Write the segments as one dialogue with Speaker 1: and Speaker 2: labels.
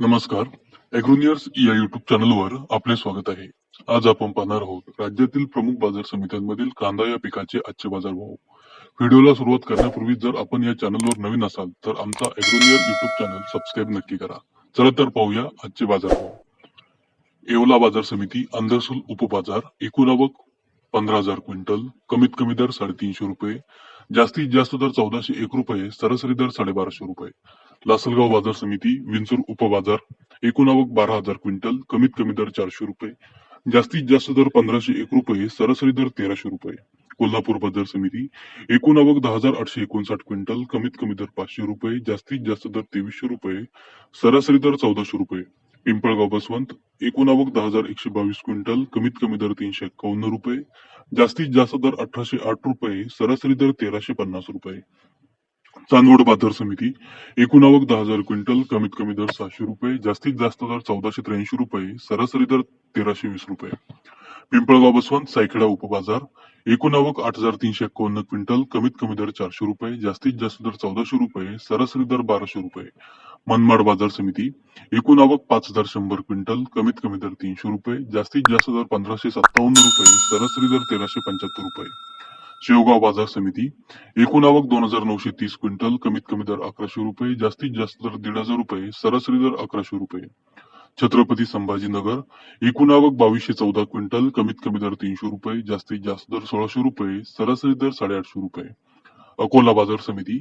Speaker 1: नमस्कार. ॲग्रोनियर्स या युट्यूब चॅनलवर आपले स्वागत आहे. आज आपण पाहणार आहोत राज्यातील प्रमुख बाजार समित्यांमधील कांदा या पिकाचे आजचे बाजार भाव. व्हिडिओला सुरुवात करण्यापूर्वी जर आपण या चॅनलवर नवीन असाल तर आमचा ॲग्रोनियर युट्यूब चॅनल सबस्क्राईब नक्की करा. चला तर पाहूया आजचे बाजार भाव. येवला बाजार समिती अंधरसूल उपबाजार एकूण आवक पंधरा हजार क्विंटल कमीत कमी दर साडेतीनशे रुपये जास्तीत जास्त दर चौदाशे एक रुपये सरासरी दर साडेबाराशे रुपये. लासलगाव बाजार समिती विंचूर उपबाजार एकूण आवक बारा हजार क्विंटल कमीत कमी दर चारशे रुपये जास्तीत जास्त दर पंधराशे एक रुपये सरासरी दर तेराशे रुपये. कोल्हापूर बाजार समिती एकूण आवक दहा हजार आठशे एकोणसाठ क्विंटल कमीत कमी दर पाचशे रुपये जास्तीत जास्त दर तेवीसशे रुपये सरासरी दर चौदाशे रुपये. पिंपळगाव बसवंत एकूण आवक दहा हजार एकशे बावीस क्विंटल कमीत कमी दर तीनशे एक्कावन्न रुपये जास्तीत जास्त दर अठराशे आठ रुपये सरासरी दर तेराशे पन्नास रुपये. चांदवड बाजार समिती एकूण आवक दहा हजार क्विंटल कमीत कमी दर सहाशे रुपये जास्तीत जास्त दर चौदाशे त्र्याऐंशी रुपये सरासरी दर तेराशे वीस रुपये. पिंपळगाव बसवंत सायखेडा उपबाजार एकूण आवक आठ हजार तीनशे एकावन्न क्विंटल कमीत कमी दर चारशे रुपये जास्तीत जास्त दर चौदाशे रुपये सरासरी दर बाराशे रुपये. मनमाड बाजार समिती एकूण आवक पाच हजार शंभर क्विंटल कमीत कमी दर तीनशे रुपये जास्तीत जास्त दर पंधराशे सत्तावन्न रुपये सरासरी दर तेराशे पंच्याहत्तर रुपये. शेवगाव बाजार समिती एकूण आवक दोन हजार नऊशे तीस क्विंटल कमीत कमी दर अकराशे रुपये जास्तीत जास्त दर दीड हजार रुपये सरासरी दर अकराशे रुपये. छत्रपती संभाजीनगर एकूण आवक बावीसशे चौदा क्विंटल कमीत कमी दर तीनशे रुपये जास्तीत जास्त दर सोळाशे रुपये सरासरी दर साडेआठशे रुपये. अकोला बाजार समिती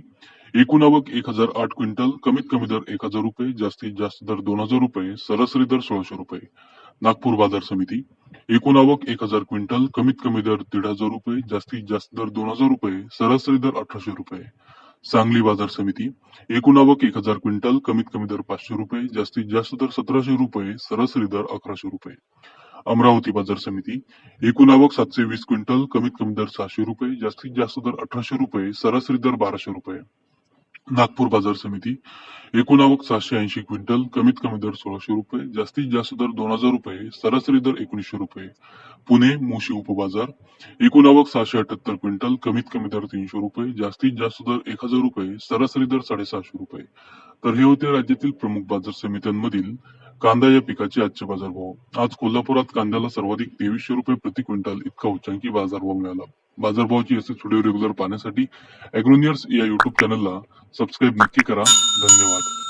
Speaker 1: एकूण आवक एक हजार आठ क्विंटल कमीत कमी दर एक हजार रुपये जास्तीत जास्त दर दोन हजार रुपये सरासरी दर सोळाशे रुपये. नागपूर बाजार समिती एकूण आवक एक हजार क्विंटल कमीत कमी दर दीड हजार रुपये जास्तीत जास्त दर दोन हजार रुपये सरासरी दर अठराशे रुपये. सांगली बाजार समिती एकूण आवक एक हजार क्विंटल कमीत कमी दर पाचशे रुपये जास्तीत जास्त दर सतराशे रुपये सरासरी दर अकराशे रुपये. अमरावती बाजार समिती एकूण आवक सातशे वीस क्विंटल कमीत कमी दर सहाशे रुपये जास्तीत जास्त दर अठराशे रुपये सरासरी दर बाराशे रुपये. नागपूर बाजार समिती एकूण आवक सहाशे ऐंशी क्विंटल कमीत कमी दर सोळाशे रुपये जास्तीत जास्त दर दोन हजार रुपये सरासरी दर एकोणीसशे रुपये. पुणे मुशी उपबाजार एकूण आवक सहाशे अठ्याहत्तर क्विंटल कमीत कमी दर तीनशे रुपये जास्तीत जास्त दर एक हजार रुपये सरासरी दर साडेसहाशे रुपये. तर हे होते राज्यातील प्रमुख बाजार समित्यांमधील कांदा या पिकाचे आजचे बाजारभाव. आज कोल्हापुरात कांद्याला सर्वाधिक तेवीसशे रुपये प्रति क्विंटल इतका उच्चांकी बाजारभाव मिळाला. बाजारभावाची असे व्हिडिओ रेग्युलर पाहण्यासाठी. अॅग्रोनियर्स या युट्यूब चॅनलला सबस्क्राईब नक्की करा. धन्यवाद.